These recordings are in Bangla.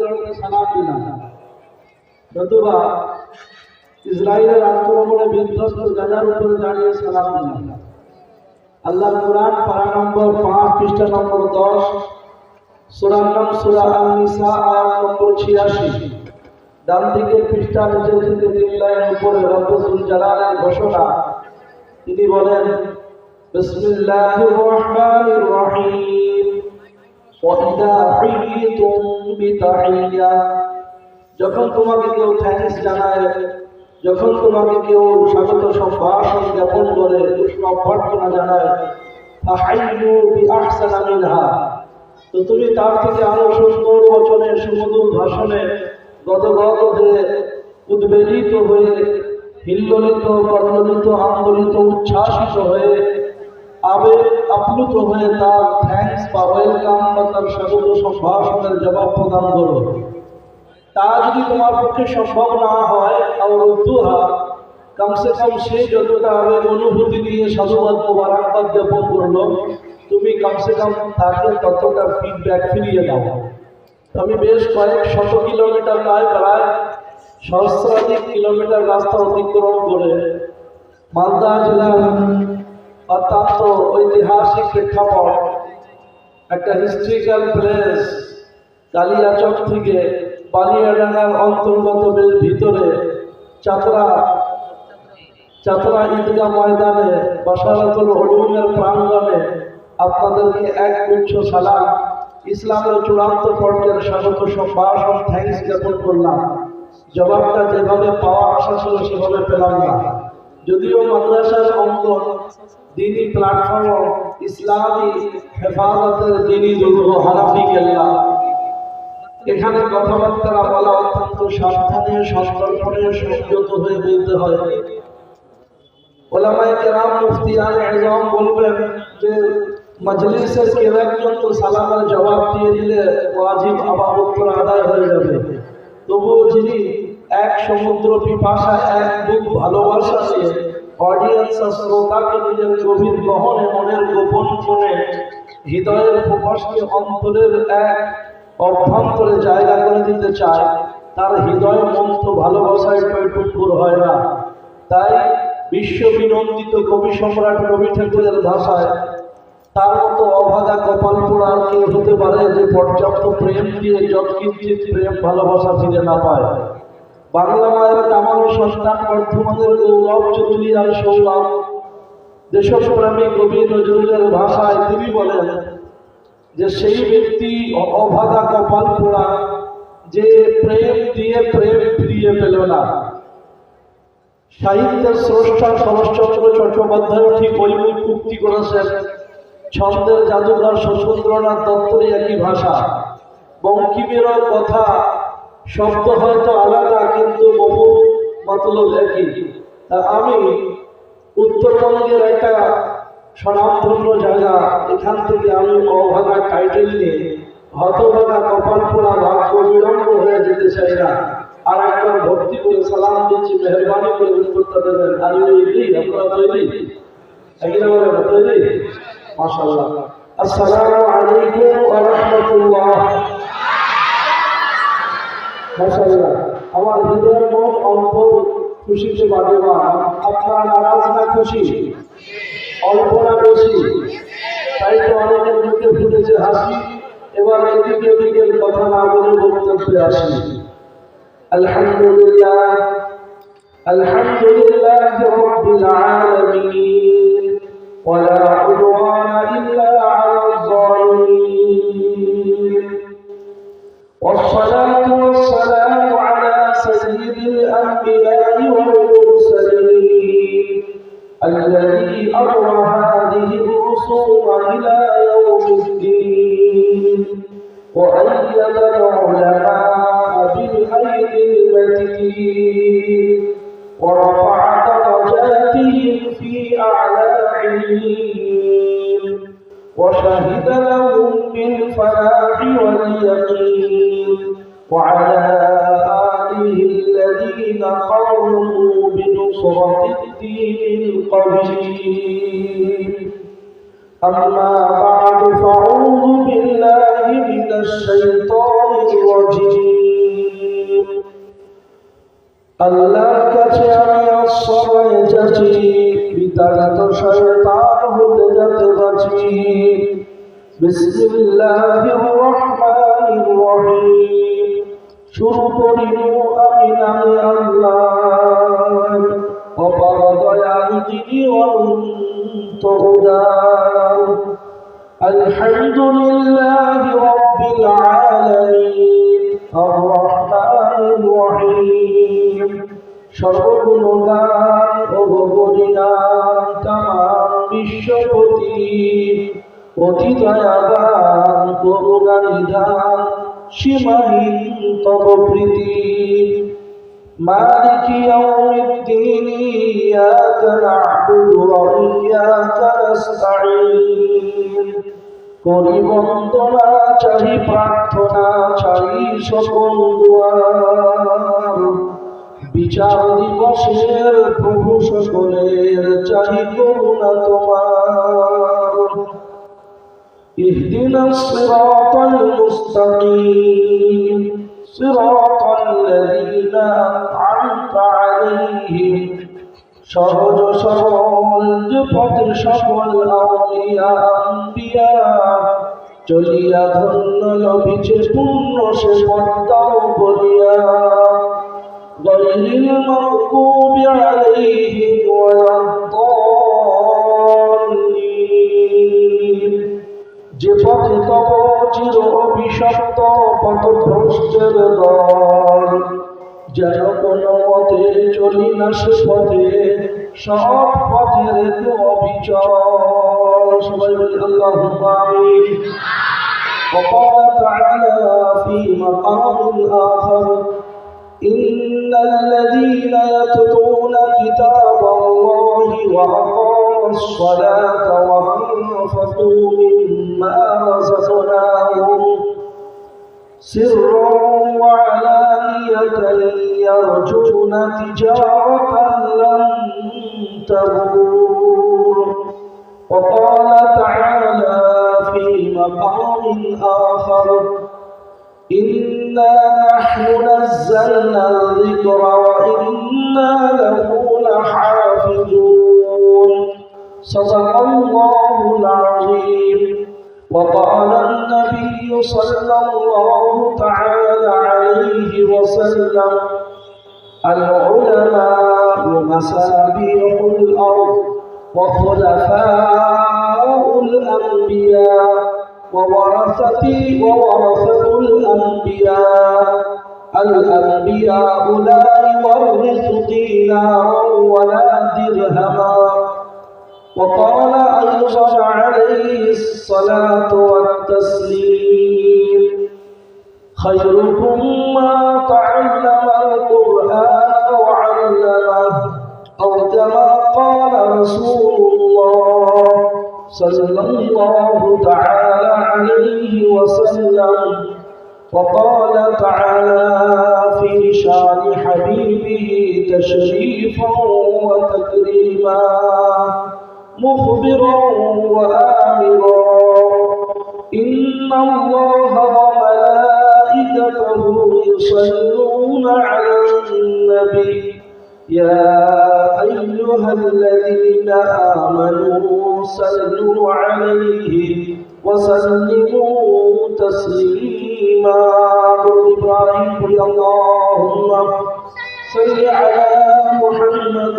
দাঁড়াতে সালাম দিলাম। নতুবা ইসরায়েলের আক্রমণে বিধ্বস্ত গাজার উপরে দাঁড়িয়ে সালাম দিলাম। আল্লাহ কোরআন পারা নম্বর পাঁচ, পৃষ্ঠা নম্বর দশ, সুরার নাম আয়াত নম্বর ছিয়াশি। ডান দিকের পৃষ্ঠা, নিচের দিকে তিন লাইন উপরে রব্বুল জালালের ঘোষণা। তিনি বলেন, বিসমিল্লাহির রহমানির রহিম। ওয়াইদা হুইতুম বিতাহিয়া যখন তোমাকে কেউ থ্যাঙ্কস জানায়, যখন তোমাকে কেউ স্বাগত সম্ভাষণ জ্ঞাপন করে উষ্ণ অভ্যর্থনা জানায় তো তুমি তার থেকে আরও সুন্দর বচনে সুমধুর ভাষণে গদগদ হয়ে উদ্বেলিত হয়ে, হিল্লোলিত কর্মলিত আন্দোলিত, উচ্ছ্বাসিত হয়ে আবেগ আপ্লুত হয়ে তার থ্যাঙ্কস বা ওয়েলকাম বা তার স্বাগত সম্ভাষণের জবাব প্রদান করো। তা যদি তোমার পক্ষে সম্ভব না হয় আর উদ্দুহা। কমসে কম সে যতটা আবেগ অনুভূতি দিয়ে সাধুবাদ, মোবারকবাদ জ্ঞাপন করল তুমি কমসে কম তাকে ততটা ফিডব্যাক ফিরিয়ে দাও। আমি বেশ কয়েক শত কিলোমিটার প্রায় প্রায় সহস্রাধিক কিলোমিটার রাস্তা অতিক্রম করে মালদা জেলার অত্যন্ত ঐতিহাসিক প্রেক্ষাপট, একটা হিস্ট্রিক্যাল প্লেস কালিয়াচক থেকে বালিয়াডাঙ্গার অন্তর্গত বেশ ভিতরে, চাতরা চাতরা ঈদগাহ ময়দানে, বাসারাতুল হলুমের প্রাঙ্গণে আপনাদেরকে এক গুচ্ছ সালাম। ইসলামের চূড়ান্ত পর্যায়ের স্বাগত সম্ভাষণ থ্যাংকস জ্ঞাপন করলাম। জবাবটা যেভাবে পাওয়া আশা ছিল সেভাবে পেলাম না। যদিও মাদ্রাসার অঙ্গন দিনী প্ল্যাটফর্ম ইসলামী হেফাজতের দিনী দুর্গ হানাফি কেল্লা এখানে কথাবার্তা বলা অত্যন্ত সাবধানে সন্তর্পণে সংযত হয়ে বলতে হয়। ওলামায়ে কেরাম মুফতিয়ান এজম বলবেন যে, মজলিসের কেউ একজন তো সালামের জবাব দিয়ে দিলে ওয়াজিব আদায় হয়ে যাবে। তবুও যিনি এক সমুদ্র পিপাসা, এক বুক ভালোবাসা দিয়ে অডিয়েন্স আর শ্রোতাকে নিজের গভীর গহনে মনের গোপন কোণে হৃদয়ের প্রকাশকে অন্তরের এক অভ্যন্তরে জায়গা করে দিতে চায়, তার হৃদয় মন্ত ভালোবাসায় টুকুর হয় না। তাই বিশ্ব বিনন্দিত কবি সম্রাট রবি ঠাকুরের ভাষায় তার মতো অভাগা কপাল পোড়া কেউ হতে পারে যে পর্যাপ্ত প্রেম দিয়ে যৎকিঞ্চিত প্রেম ভালোবাসা ফিরে না পায়। বাংলা মায়ের কামাল সন্তান, বর্ধমানের গৌরব, চৌধুরী আর সৌরভ। দেশপ্রেমী কবি নজরুলের ভাষায় তিনি বলেন যে সেই ব্যক্তি অভাগা কপাল পোড়া, যে প্রেম দিয়ে প্রেম ফিরিয়ে পেল না। সাহিত্যের স্রষ্টা শরৎচন্দ্র চট্টোপাধ্যায় ঠিক ওই উক্তি করেছেন। ছন্দের জাদুঘর শচীন্দ্রনাথ দত্তরই একই ভাষা। বঙ্কিমেরও কথা শব্দ হয়তো আলাদা, কিন্তু বহু মতলব একই। তা আমি উত্তরবঙ্গের একটা স্বনামধন্য জায়গা, এখান থেকে আমি অভাগা টাইটেল নিয়ে হতভাগা কপাল পোড়া ভাগ্য বিলম্ব হয়ে যেতে চাই না। আর একবার ভর্তি করে সালাম দিচ্ছি, মেহরবানি করে উত্তরটা দেবেন আর তৈরি আপনারা তৈরি মাশাআল্লাহ। আসসালামু আলাইকুম ওয়া রাহমাতুল্লাহ। মাশাআল্লাহ আমার হৃদয়ের মন অন্তর খুশিতে বাড়েবান আপনারা নারাজ না খুশি অল্প না বেশি তাই তো অনেকের মুখে ফুটেছে হাসি এবার এদিকে ওদিকের কথা না বলে বক্তব্যে আসি আলহামদুলিল্লাহ আলহামদুলিল্লাহ রব্বিল আলামিন ولا عدوان إلا على الظالمين والصلاة الأنبياء والمرسلين الذي أمر هذه الرسوم إلى يوم الدين. وأيد العلماء بالأيدي المتين. ورفع درجاتهم في أعلى عليين وشهد لهم بالفلاح واليقين. وعلى به الذين قوموا بنصرة الدين القويم أما بعد فأعوذ بالله من الشيطان الرجيم আল্লাহর কাছে আমি আশ্রয় চাচ্ছি বিতাড়িত শয়তান হতে যেতে পারছি বিসমিল্লাহির রহমানির রহিম শুরু করিব আমি নামে আল্লাহ অপার দয়াল যিনি অনন্ত উদার الحمد لله رب العالمين الرحمن الرحيم সর্বগুণগান ও গরিয়ান তাম বিশ্বপতি অতি দয়াবান করুণা নিধান সীমাহীন তব প্রীতি মালিক ইয়াউমিদ্দিন ইয়াকা না'বুদু ওয়া ইয়াকা নাস্তাঈন করি বন্দনা চাই প্রার্থনা চাই সকল দুয়ার বিচার দিবসের প্রভু সকলের চাই করুণা তোমার اهدنا الصراط المستقيم صراط الذين أنعمت عليهم সহজ সরল যে পথের সকল আউলিয়া আম্বিয়া চলিয়া ধন্য লভিছে পূর্ণ সে পদ্মাও বলিয়া غير المغضوب عليهم ولا الضالين যে পথে তব চির অভিশপ্ত পথভ্রষ্টের দল যেন কোনো মতে চলি না সে পথে সব পথের একটু অবিচল সবাই বলি আল্লাহ আমিন وقال تعالى في مقام آخر إن الذين يتلون كتاب الله وأقاموا الصلاة وأنفقوا مما رزقناهم سرا وعلانية يرجون تجارة لن تبور. وقال تعالى في مقام آخر إنا نحن نزلنا الذكر وإنا له لحافظون صدق الله العظيم. وقال النبي صلى الله تعالى عليه وسلم العلماء مصابيح الأرض وخلفاء الأنبياء وورثة وورثة الأنبياء. الأنبياء لا يورث دينارا ولا درهما. وقال أيضا عليه الصلاة والتسليم. خيركم ما تعلم القرآن وعلمه أو كما قال رسول الله صلى الله تعالى عليه وسلم. وقال تعالى في شان حبيبه تشريفا وتكريما. مخبرا وآمرا. إن الله وملائكته يصلون على النبي. يا أيها الذين آمنوا صلوا عليه وسلموا تسليما. إبراهيم اللهم صل على محمد.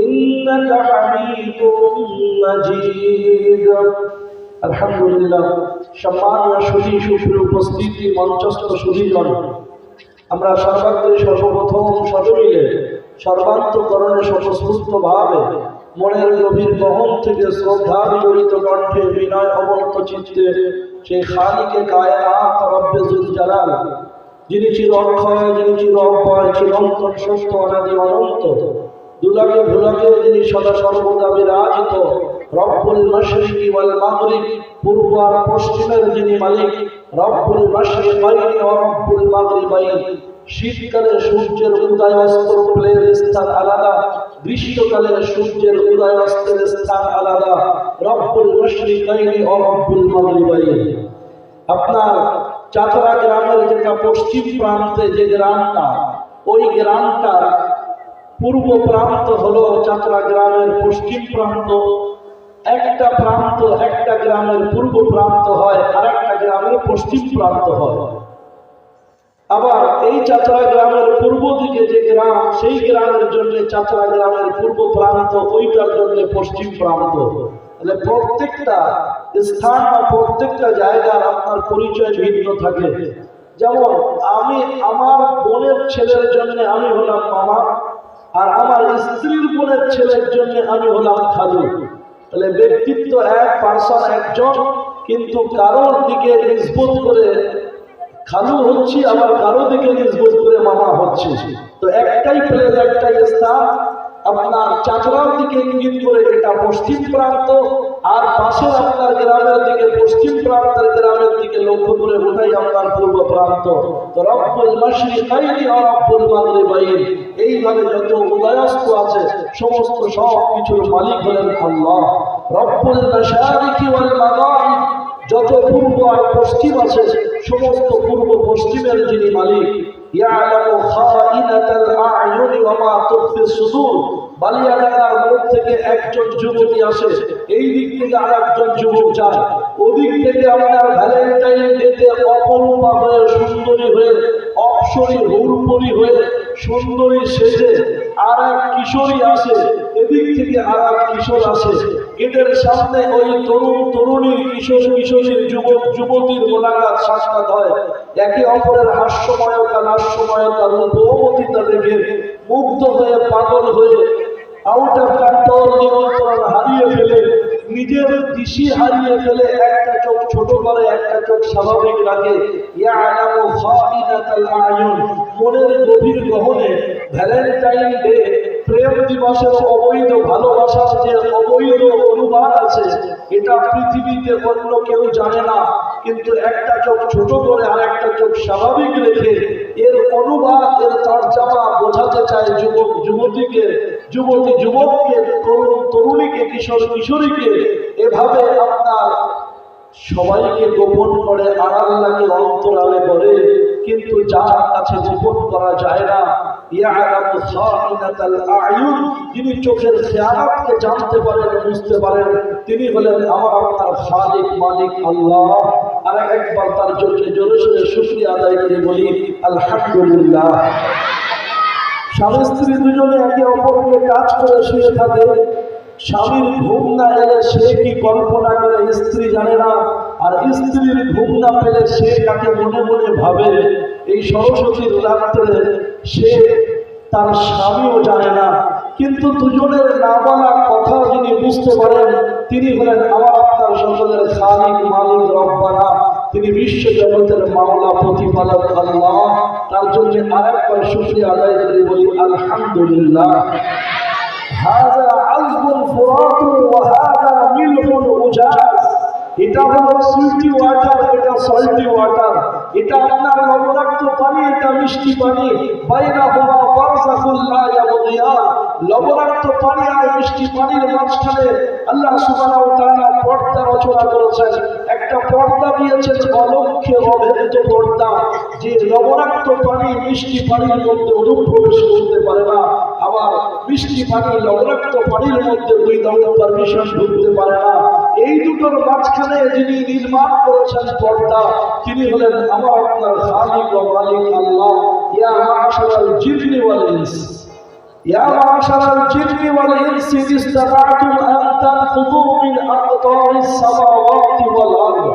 إنك حميد مجيد আলহামদুলিল্লাহ সম্মানীয় সুধী সুপ্রিয় উপস্থিতি মঞ্চস্থ সুধীজন আমরা সর্বাগ্রে সর্বপ্রথম সজমিলে সর্বান্তকরণে স্বতঃস্ফূর্ত ভাবে মনের গভীর বহন থেকে শ্রদ্ধা বিজড়িত কণ্ঠে বিনয় অবনত চিত্তে সেই খালিকে কায়নাত রব্বে জুল জালাল যিনি চির অক্ষয় যিনি চির অক্ষয় চিরন্তন সত্য অনাদি অনন্ত দুলাকে ভুলাকে যিনি সদা সর্বদা বিরাজিত, রব্বুল মাশরিকি ওয়াল মাগরিব, পূর্ব আর পশ্চিমের যিনি মালিক, রব্বুল মাশরিকাইনি ওয়া রব্বুল মাগরিবাইন। শীতকালে সূর্যের উদয় অস্তর স্থান আলাদা। গ্রীষ্মকালে সূর্যের উদয় অস্তের স্থান আলাদা। রব্বুল মাশরিকাইনি ওয়া রব্বুল মাগরিবাইন। আপনার চাতরা গ্রামের যেটা পশ্চিম প্রান্তে যে গ্রামটা, ওই গ্রামটার পূর্ব প্রান্ত হলো চাতরা গ্রামের পশ্চিম প্রান্ত। একটা প্রান্ত একটা গ্রামের পূর্ব প্রান্ত হয় আর একটা গ্রামের পশ্চিম প্রান্ত হয়। আবার এই চাচড়া গ্রামের পূর্ব দিকে যে গ্রাম, সেই গ্রামের জন্য চাচড়া গ্রামের পূর্ব প্রান্ত ওইটার জন্য পশ্চিম প্রান্ত। তাহলে প্রত্যেকটা স্থান বা প্রত্যেকটা জায়গার আপনার পরিচয় ভিন্ন থাকে। যেমন আমি, আমার বোনের ছেলের জন্য আমি হলাম মামা। আর আমার স্ত্রীর বোনের ছেলের জন্য আমি হলাম খালু। তাহলে ব্যক্তিত্ব এক পার্সন একজন, কিন্তু কারোর দিকে নিষ্পত করে খালু হচ্ছি, আবার কারও দিকে নিজবোধ করে মামা হচ্ছে। তো একটাই প্লেস একটাই স্থান। আপনার চাচড়ার দিকে ইঙ্গিত করে এটা পশ্চিম প্রান্ত আর পাশে আপনার গ্রামের দিকে, পশ্চিম প্রান্তের গ্রামের দিকে লক্ষ্য করে ওটাই আপনার পূর্ব প্রান্ত। এইভাবে যত উদয়াস্ত আছে, সমস্ত সব মালিক হলেন আল্লাহ। যত পূর্ব আর পশ্চিম আছে, সমস্ত পূর্ব পশ্চিমের যিনি মালিক, ইয়ালামু বালিয়াডাঙ্গার মোড় থেকে একজন যুবতী আসে। এই দিক থেকে আরেকজন যুবক যায়। ওদিক থেকে আপনার ভ্যালেন্টাইন ডেতে অপরূপা হয়ে, সুন্দরী হয়ে, অপসরী হুরপুরি হয়ে, সুন্দরী সেজে আর এক কিশোরী আসে। এদিক থেকে আর এক কিশোর আসে। গেটের সামনে ওই তরুণ, তরুণী, কিশোর কিশোরীর যুবক, যুবতীর মোলাকাত সাক্ষাৎ হয় একে অপরের হাস্যময়তা, নাস্যময়তা রূপবতীতা দেখে মুগ্ধ হয়ে, পাগল হয়ে আউট অফ কন্ট্রোল নিয়ন্ত্রণ হারিয়ে ফেলে। নিজের দিশি হারিয়ে ফেলে। একটা চোখ ছোট করে, একটা চোখ স্বাভাবিক রাখে। মনের গভীর গহনে ভ্যালেন্টাইন ডে প্রেম দিবসের অবৈধ ভালোবাসার যে অবৈধ অনুবাদ আছে, এটা পৃথিবীতে অন্য কেউ জানে না। কিন্তু একটা চোখ ছোট করে আর একটা চোখ স্বাভাবিক রেখে এর অনুবাদ, এর তর্জমা বোঝাতে চায় যুবক, যুবতীকে, যুবতী যুবককে, তরুণ তরুণীকে, কিশোর কিশোরীকে। এভাবে আপনার সবাইকে গোপন করে আড়াল লাগে অন্তরালে করে, কিন্তু যার কাছে গোপন করা যায় না আয়ুন চোখের খেয়ালাতকে জানতে পারেন বুঝতে পারেন, তিনি হলেন আমার আপনার খালিক মালিক আল্লাহ। আর একবার তার জন্য জোরে সোরে শুকরিয়া আদায় করে বলি, আলহামদুলিল্লাহ। স্বামী স্ত্রী দুজনে একে অপরকে কাজ করে শুয়ে থাকে। স্বামীর ঘুম না এলে সে কি কল্পনা করে স্ত্রী জানে না, আর স্ত্রীর ঘুম না পেলে সে কাকে মনে মনে ভাবে? এই সরস্বতীর রাত্রে সে তার স্বামীও জানে না কিন্তু দুজনের না বলা কথা যিনি বুঝতে পারেন তিনি হলেন আমার আপনার সকলের খালিক মালিক রব্বানা তিনি বিশ্ব জগতের মামলা প্রতিপালক আল্লাহ তার জন্য আরেকবার শুক্রিয়া আদায় করে বলি আলহামদুলিল্লাহ هذا عذب فرات وهذا ملح أجاز এটা হলো সুইটি ওয়াটার এটা সল্টি ওয়াটার এটা আপনার লবণাক্ত পানি, এটা মিষ্টি পানি। বাইনা হুমা বারজাখুল লা লবণাক্ত পানি আর মিষ্টি পানির মাঝখানে আল্লাহ ওয়া তাআলা পর্দা রচনা করেছেন। একটা পর্দা দিয়েছেন অলক্ষ্যে অভেদ্য পর্দা, যে লবণাক্ত পানি মিষ্টি পানির মধ্যে অনুপ্রবেশ করতে পারে না। আবার মিষ্টি পানি লবণাক্ত পানির মধ্যে দুই দণ্ড পারমিশন ঢুকতে পারে না। এই দুটোর মাঝখানে যিনি নির্মাণ করেছেন পর্দা তিনি হলেন আমার আপনার খালিক ও মালিক আল্লাহ ইয়া মাশারাল জিন্নি ওয়াল ইনস يا معشر الجن والإنس إن استطعتم أن تنفذوا من أقطار السماوات والأرض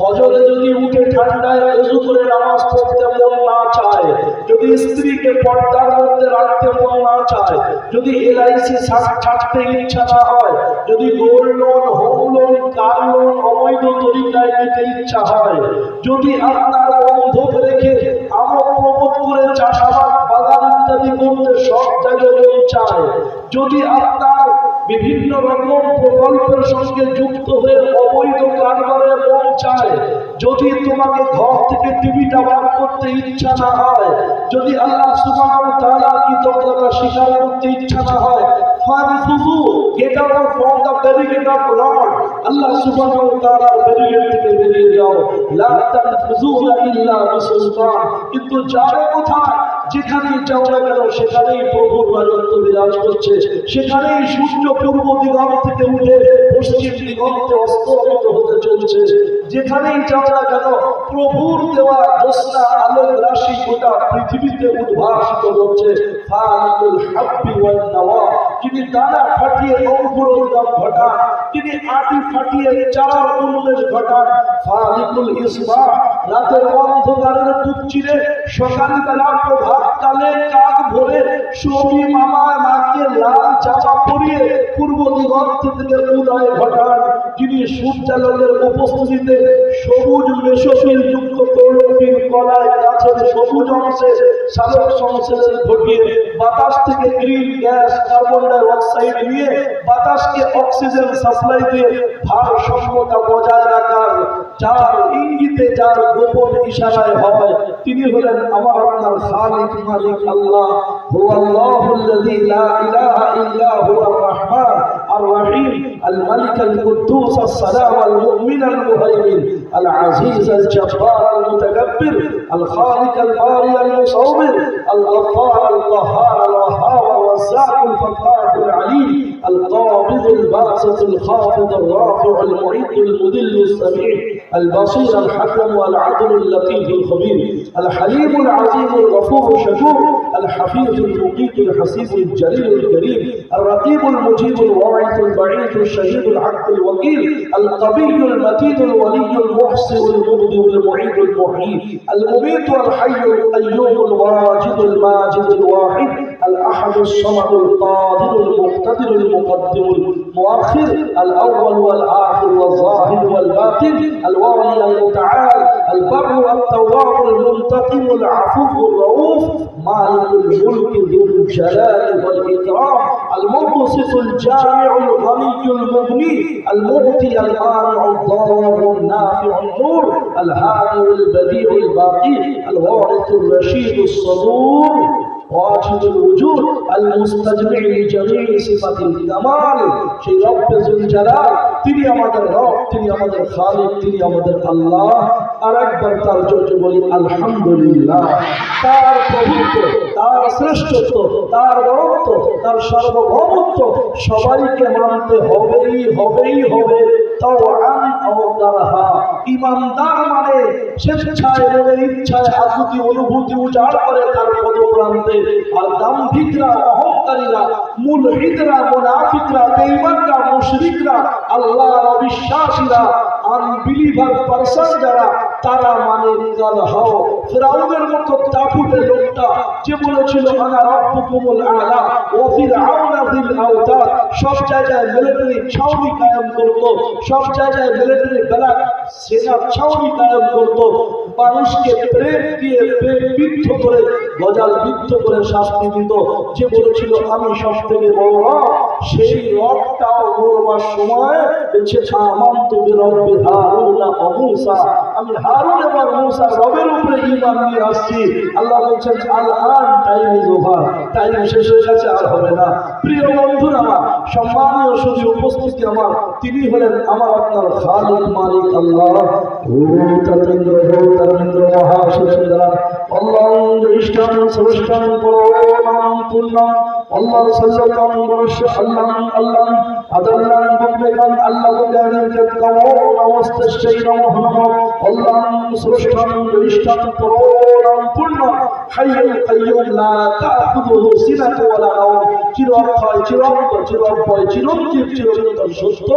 ফজরে যদি উঠে ঠান্ডায় উজু করে নামাজ পড়তে মন না চায়, যদি স্ত্রীকে পর্দার মধ্যে রাখতে মন না চায়, যদি এলআইসি ছাড়তে ইচ্ছা না হয়, যদি gold loan home loan, car loan, অবৈধ তরিকায় নিতে ইচ্ছা হয়, যদি আপনার বন্ধক রেখে আমল প্রমোদ করে চাষাবাদ, বাগান ইত্যাদি করতে সব জায়গায় চায়, যদি আপনার বিভিন্ন রকম প্রকল্পের সঙ্গে যুক্ত হয়ে অবৈধ কারবারে মন চায়। যদি তোমাকে ঘর থেকে টিভিটা বার করতে ইচ্ছা না হয়, যদি আল্লাহ সুবহানাহু তাআলার কৃতজ্ঞতা স্বীকার করতে ইচ্ছা না হয় আল্লাহ বেরিয়ে যাও। লা কিন্তু যাবে কোথায়? যেখানেই যাও না কেন সেখানেই প্রভুর রাজত্ব বিরাজ করছে। সেখানেই সূর্য পূর্ব দিগন্ত থেকে উঠে পশ্চিম দিগন্তে অস্তমিত হতে চলছে। যেখানেই যাও না কেন প্রভুর দেওয়া জ্যোৎস্না আলোক রাশি গোটা পৃথিবীতে উদ্ভাসিত হচ্ছে। যিনি দানা ফাটিয়ে ঘটান তিনি আটি ফাটিয়ে চারার উন্মেষ ঘটান ফালিকুল রাতের অন্ধকারের কালে কাক ভরে সবি মামা নাকে লাল পরিয়ে, পূর্ব দিগন্ত থেকে উদয় ঘটান। যিনি সূর্যালোকের উপস্থিতিতে সবুজ মেশোফিল যুক্ত তৈলফিল কলায় গাছের সবুজ অংশে সালোক সংশ্লেষ ঘটিয়ে বাতাস থেকে green gas, carbon dioxide নিয়ে বাতাসকে অক্সিজেন সাপ্লাই দিয়ে ভারসাম্যতা বজায় রাখার যার ইঙ্গিতে যার গোপন ইশারায় হয় তিনি হলেন আমার আপনার খালিক মালিক আল্লাহ। হুয়াল্লাহুল্লাযী লা ইলাহা ইল্লা হুয়ার রাহমান الرحيم الملك القدوس السلام المؤمن المهيمن العزيز الجبار المتكبر الخالق الباري المصور الغفار القهار الوهاب الرزاق الفتاح العليم القابض الباسط الخافض الرافع المعد المذل السميع البصير الحكم العدل اللطيف الخبير الحليم العظيم الغفور الشكور الحفيظ المقيت الحسيب الجليل الكريم الرقيب المجيب الواعظ البعيد الشهيد العبد الوكيل القوي المتين الولي المحسن المبدع المعيد المحيي المميت الحي القيوم الواجد الماجد الواحد الأحد الصمد القادر المقتدر المقدم المؤخر الأول والآخر والظاهر والباطن الوالي المتعال البر التواب المنتقم العفو الرؤوف مالك الملك ذو الجلال والإكرام المبسط الجامع الغني المغني المعطي المانع الضار النافع النور الهادي البديع الباقي الوارث الرشيد الصبور واجب الوجود المستجمع لجميع صفات الكمال সেই রব্বে জুল জালাল তিনি আমাদের রব তিনি আমাদের খালিক তিনি আমাদের আল্লাহ আর একবার তার জন্য বলি আলহামদুলিল্লাহ তার প্রভুত্ব তার শ্রেষ্ঠত্ব তার বরত্ব তার সার্বভৌমত্ব সবাইকে মানতে হবেই হবেই হবে তাও আন অবতারহা ইমানদার মানে স্বেচ্ছায় মনের ইচ্ছায় আকুতি অনুভূতি উজাড় করে তার পদপ্রান্তে। আর দাম্ভিকরা, অহংকারীরা মুলহিদরা মুনাফিকরা, বেঈমানরা, মুশরিকরা, আল্লাহর অবিশ্বাসীরা আনবিলিভার পারসন যারা তারা মানে কাল হও। ফিরাউনের মতো তাপুটে লোকটা যে বলেছিল, আনা রব্বুকুমুল আলা ও ফিরআউনা যিল আওতাদ সব জায়গায় মিলিটারি ছাউনি কায়েম করত। সব জায়গায় মিলিটারি বেলা সেনা ছাউনি কায়েম করত। মানুষকে প্রেম দিয়ে প্রেম বিদ্ধ করে, গজাল বিদ্ধ করে শাস্তি দিত। যে বলেছিল, আমি সব থেকে বড় রব সেই রবটাও মরবার সময় বলছে আমান্ত বিরব্বি হারুন ও মুসা। আমি হারুন এবং মুসা রবের উপরে ইমান নিয়ে আসছি। আল্লাহ বলছেন আল আন টাইম ইজ ওভার টাইম শেষ হয়ে গেছে, আর হবে না। প্রিয় বন্ধুরা আমার, সম্মানীয় সুদী উপস্থিতি আমার, তিনি হলেন আমার আপনার খালিক মালিক আল্লাহ। ও ততেন্দ্র হো ততেন্দ্র মহাশিশুরা Allah ইষ্টম সৃষ্টম পরমাম Purnam Allah sallallahu alaihi wasallam Allah adallan bumbekan Allah buganin ketkawo namaste Muhammad Allah srishtan rishtan puron purna hayyul qayyum la ta'khudhuhu sinatun wa la nawm চিরক্ষয় চিরন্ত চিরক্ষয় চিরঞ্জীব চিরন্তন সুস্থ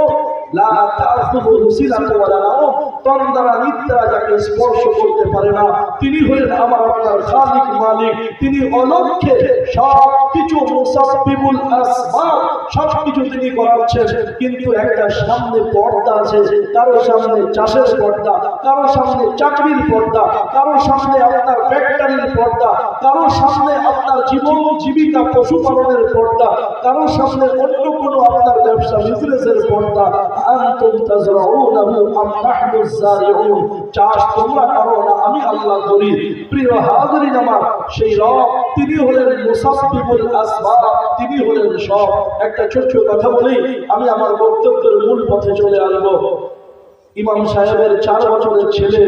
কিন্তু একটা সামনে পর্দা আছে, কারও সামনে চাষের পর্দা, কারও সামনে চাকরির পর্দা, কারও সামনে আপনার ফ্যাক্টরির পর্দা, কারও সামনে আপনার জীবন জীবিকা পশুপালনের পর্দা, কারও সামনে অন্য কোনো আপনার ব্যবসা বিজনেসের পর্দা। আনতুম তাজরাউনাহু আম নাহনু যারিউন চাষ তোমরা করো না আমি আল্লাহ করি প্রিয় হাজিরিন আমার সেই রব তিনি হলেন মুসাব্বিবুল আসবাব তিনি হলেন সব একটা ছোট্ট কথা বলি আমি আমার বক্তব্যের মূল পথে চলে আসব ইমাম সাহেবের চার বছরের ছেলে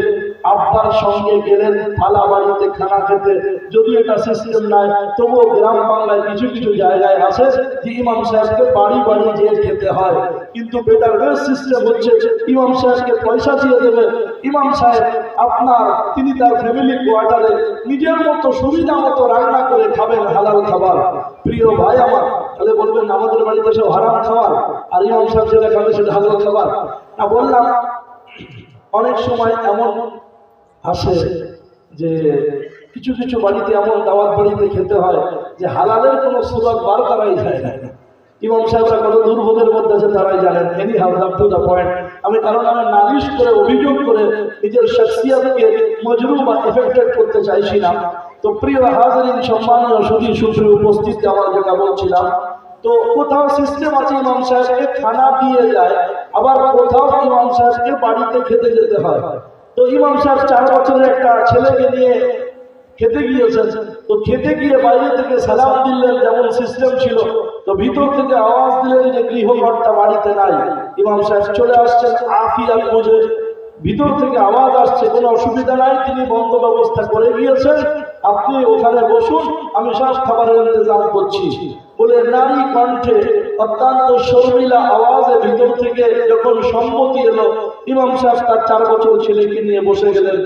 আব্বার সঙ্গে গেলেন পালা বাড়িতে খানা খেতে। যদি এটা সিস্টেম নাই, তবুও গ্রাম বাংলায় কিছু কিছু জায়গায় আছে যে ইমাম সাহেবকে বাড়ি বাড়ি যেয়ে খেতে হয়। কিন্তু বেটার সিস্টেম হচ্ছে ইমাম সাহেবকে পয়সা দিয়ে দেবে। ইমাম সাহেব, আপনার, তিনি তার ফ্যামিলি কোয়ার্টারে নিজের মতো সুবিধা মতো রান্না করে খাবেন হালাল খাবার। প্রিয় ভাই আমার, তাহলে বলবেন আমাদের বাড়িতে সব হারাম খাবার, আর ইমাম সাহেব যেটা খাবে সেটা হালাল খাবার। না, বললাম, অনেক সময় এমন আসে যে কিছু কিছু বাড়িতে এমন দাওয়াত বাড়িতে খেতে হয় যে হালালের কোনো সুযোগ বার করাই যায় না। ইমাম সাহেবরা কত দুর্ভোগের মধ্যে আছে, তারাই জানেন। Anyhow to the point আমি কারণ আমি নালিশ করে, অভিযোগ করে নিজের শখসিয়াতকে মজরু বা এফেক্টেড করতে চাইছি না। তো প্রিয় হাজারিন, সম্মানীয় সুদী সুশ্রী উপস্থিত আমার যেটা বলছিলাম, তো কোথাও সিস্টেম আছে ইমাম সাহেবকে খানা দিয়ে যায়, আবার কোথাও ইমাম সাহেবকে বাড়িতে খেতে যেতে হয়। তো ইমাম সাহেব চার বছরের একটা ছেলেকে নিয়ে খেতে গিয়েছেন। তো খেতে গিয়ে বাইরে থেকে সালাম দিলেন, যেমন সিস্টেম ছিল। তো ভিতর থেকে আওয়াজ দিলেন যে গৃহঘরটা বাড়িতে নাই। ইমাম সাহেব চলে আসছেন আফিয়া বুঝে ভিতর থেকে আওয়াজ আসছে, কোনো অসুবিধা নাই, তিনি বন্ধ ব্যবস্থা করে গিয়েছেন আপনি ওখানে বসুন, আমি সব খাবারের ইন্তজাম করছি। বলে নারী কণ্ঠে অত্যন্ত শর্মিলা আওয়াজে ভিতর থেকে যখন সম্মতি এলো, ইমাম সাহেব তার চার বছর ছেলেকে নিয়ে বসে গেলেন।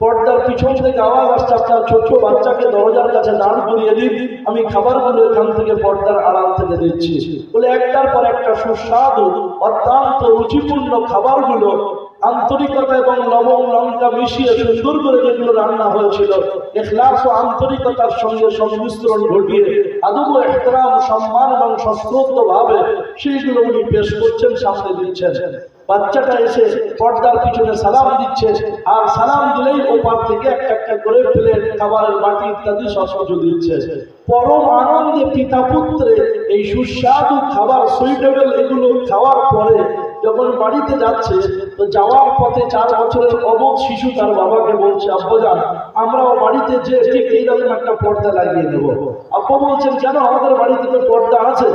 পর্দার পিছন থেকে আওয়াজ আসছে আপনার ছোট্ট বাচ্চাকে দরজার কাছে দাঁড় করিয়ে দিন, আমি খাবারগুলো এখান থেকে পর্দার আড়াল থেকে দিচ্ছি। বলে একটার পর একটা সুস্বাদু, অত্যন্ত রুচিপূর্ণ খাবারগুলো আন্তরিকতা এবং লবণ লঙ্কা মিশিয়ে সুন্দর করে যেগুলো রান্না হয়েছিল, এখলাস ও আন্তরিকতার সঙ্গে সংমিশ্রণ ঘটিয়ে আদব এহতরাম, সম্মান এবং সশ্রদ্ধ ভাবে সেইগুলো উনি পেশ করছেন, সামনে দিচ্ছেন। বাচ্চাটা এসে পর্দার পিছনে সালাম দিচ্ছে আর সালাম দিলেই ওপার থেকে একটা একটা করে প্লেট, খাবারের বাটি ইত্যাদি কিছু দিচ্ছে। পরম আনন্দে পিতা পুত্রে এই সুস্বাদু খাবার সুইটেবল এগুলো খাওয়ার পরে যখন বাড়িতে যাচ্ছে, তো যাওয়ার পথে চার বছরের অবোধ শিশু তার বাবাকে বলছে আব্বাজান আমরাও বাড়িতে যে ঠিক একটা পর্দা লাগিয়ে নেব আব্বা বলছেন, কেন আমাদের বাড়িতে তো পর্দা আছে?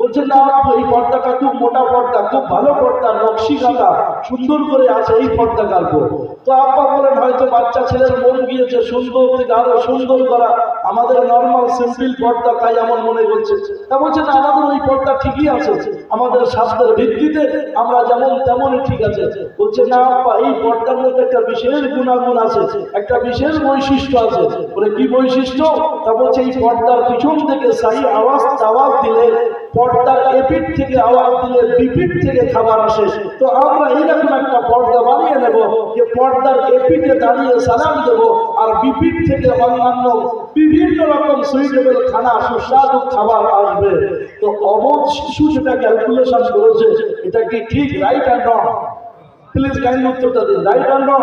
বলছেন না এই পর্দাটা খুব মোটা পর্দা, খুব ভালো পর্দা, নকশি কাটা সুন্দর করে আছে এই পর্দা কাটবো তো আব্বা বলেন, হয়তো বাচ্চা ছেলের মন গিয়েছে, সুন্দর থেকে আরও সুন্দর করা, আমাদের নর্মাল সিম্পল পর্দা, তাই আমার মনে করছে। তা বলছে, না, আমাদের ওই পর্দা ঠিকই আছে, আমাদের স্বাস্থ্যের ভিত্তিতে আমরা যেমন, তেমনই ঠিক আছে। বলছে, না, আব্বা, এই পর্দার মধ্যে একটা বিশেষ গুণাগুণ আছে, একটা বিশেষ বৈশিষ্ট্য আছে। বলে, কি বৈশিষ্ট্য? তা বলছে, এই পর্দার পিছন থেকে সাই আওয়াজ আওয়াজ দিলে পর্দার এপিট থেকে আওয়াজ দিলে বিপিট থেকে খাবার আসে। তো আমরা এইরকম একটা পর্দা বানিয়ে নেব যে পর্দার এপিটে দাঁড়িয়ে সালাম দেব আর বিপিট থেকে অন্যান্য বিভিন্ন রকম সুইটেবল খানা, সুস্বাদু খাবার আসবে। তো অবোধ শিশু যেটা ক্যালকুলেশন করেছে, এটা কি ঠিক right and wrong please kind উত্তরটা দিন রাইট অ্যান্ড রং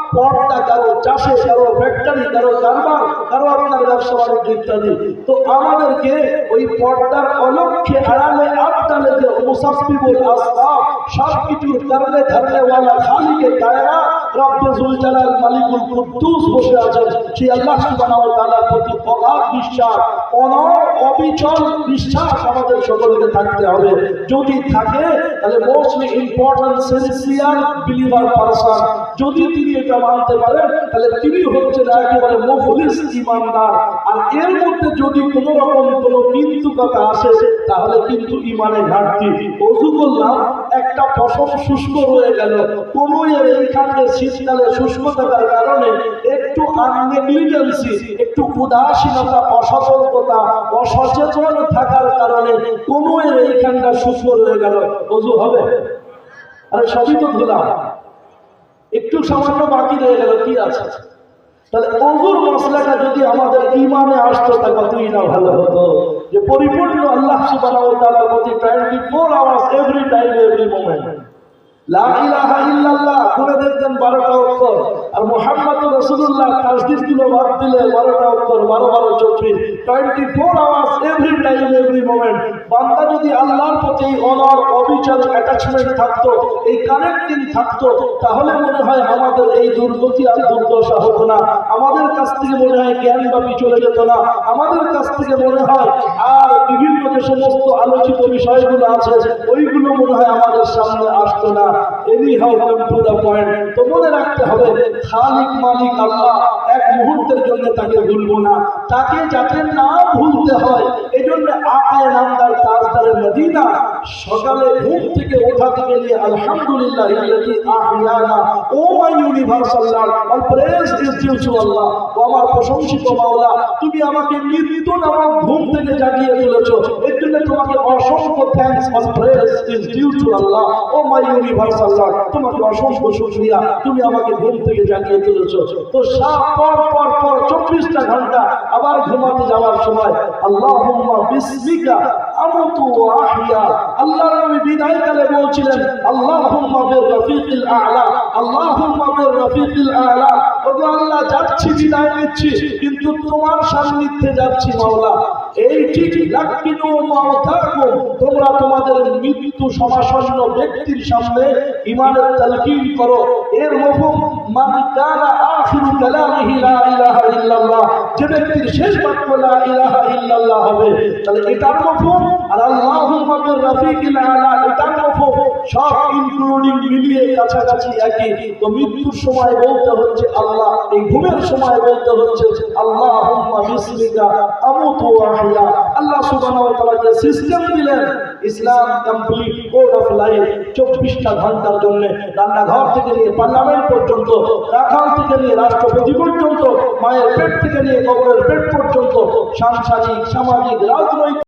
পর্দা কারও, চাষে কারও ফ্যাক্টরি কারও, কারবার, কারও আপনার ব্যবসা বাণিজ্য ইত্যাদি। তো আমাদেরকে ওই পর্দার অলক্ষ্যে আড়ালে, আবদালে যে মুসাফিবুল আসবাব সব কিছুর কারণে ধরনেওয়ালা খালিকে কায়রা রব্বে জুল জালাল মালিকুল কুদ্দুস বসে আছেন। সেই আল্লাহ সুবহানাহু ওয়া তাআলার প্রতি অগাধ বিশ্বাস, অনর, অবিচল বিশ্বাস আমাদের সকলকে থাকতে হবে। যদি থাকে, তাহলে mostly important sincere believer person যদি তিনি এটা মানতে পারেন, তাহলে তিনি হচ্ছেন একেবারে মুখলিস ইমানদার। আর এর মধ্যে যদি কোনো রকম কোনো কিন্তু কথা আসে, তাহলে কিন্তু ইমানে ঘাটতি। অজু করলাম, একটা ফসল শুষ্ক হয়ে গেল। কোনো এর এইখানে শীতকালে শুষ্ক থাকার কারণে একটু আননেগলিজেন্সি একটু উদাসীনতা, অসতর্কতা, অসচেতন থাকার কারণে কোনো এর এইখানটা শুষ্ক হয়ে গেল। অজু হবে? আরে সবই তো ধুলাম একটু সামান্য বাকি রয়ে গেল, কি আছে? তাহলে অজুর মশলাটা যদি আমাদের ইমানে আসতো তা কতই না ভালো হতো। যে পরিপূর্ণ আল্লাহ সুবাহ প্রতি 24 hours every time every moment দেখবেন 12টা অক্ষর আর দিলে 12টা অক্ষর 12 12 চৌত্রিশ 24 আওয়ার্স এভরি টাইম বান্দা যদি আল্লাহর প্রতি থাকতো, এই থাকতো, তাহলে মনে হয় আমাদের এই দুর্গতি আর দুর্দশা হতো না। আমাদের কাছ থেকে মনে হয় জ্ঞান বাপি চলে যেত না। আমাদের কাছ থেকে মনে হয় আর বিভিন্ন যে সমস্ত আলোচিত বিষয়গুলো আছে, ওইগুলো মনে হয় আমাদের সামনে আসতো না। para কাম টু পয়েন্ট তো মনে রাখতে হবে, খালিক মালিক আল্লাহ এক মুহূর্তের জন্য তাকে ভুলবো না। তাকে যাতে না ভুলতে হয় এই জন্য নামদার মদিনা সকালে ঘুম থেকে ওঠা থেকে নিয়ে আলহামদুলিল্লাহ আহিয়ানা। O my universal lord all praise is আল্লাহ। ও আমার প্রশংসিত মাওলা, তুমি আমাকে মৃত্যু নামক ঘুম থেকে জাগিয়ে তুলেছো। এর জন্য তোমাকে অসংখ্য thanks all praise is due to Allah. O my universal lord তোমাকে অসংখ্য শুক্রিয়া। তুমি আমাকে ঘুম থেকে জাগিয়ে তুলেছ। তো সাত পর পর পর চব্বিশটা ঘণ্টা আবার ঘুমাতে যাওয়ার সময় আল্লাহ বিসমিকা, আমুতু আহিয়া। আল্লাহর নবী বিদায়কালে বলছিলেন, আল্লাহুম্মা বির রফিকিল আ'লা, আল্লাহুম্মা বির রফিকিল আ'লা। যাচ্ছি, বিদায় নিচ্ছি, কিন্তু তোমার সান্নিধ্যে যাচ্ছি, মাওলা। এই ঠিক তোমরা তোমাদের মৃত্যু সমাসন্ন ব্যক্তির সামনে ইমানের তালকিন করো। এর ইল্লাল্লাহ। যে ব্যক্তির শেষ বাক্য হবে, তাহলে মফহুম, আর সব মিলিয়ে একই। মৃত্যুর সময় বলতে হচ্ছে এই ঘুমের সময় বলতে হচ্ছে আহইয়া আল্লাহ সুবহানাহু সিস্টেম দিলেন, ইসলাম কমপ্লিট কোড অফ লাইফ চব্বিশটা ঘণ্টার জন্য। রান্নাঘর থেকে নিয়ে পার্লামেন্ট পর্যন্ত, রাখাল থেকে নিয়ে রাষ্ট্রপতি পর্যন্ত, মায়ের পেট থেকে নিয়ে কবরের পেট পর্যন্ত, সাংসারিক, সামাজিক, রাজনৈতিক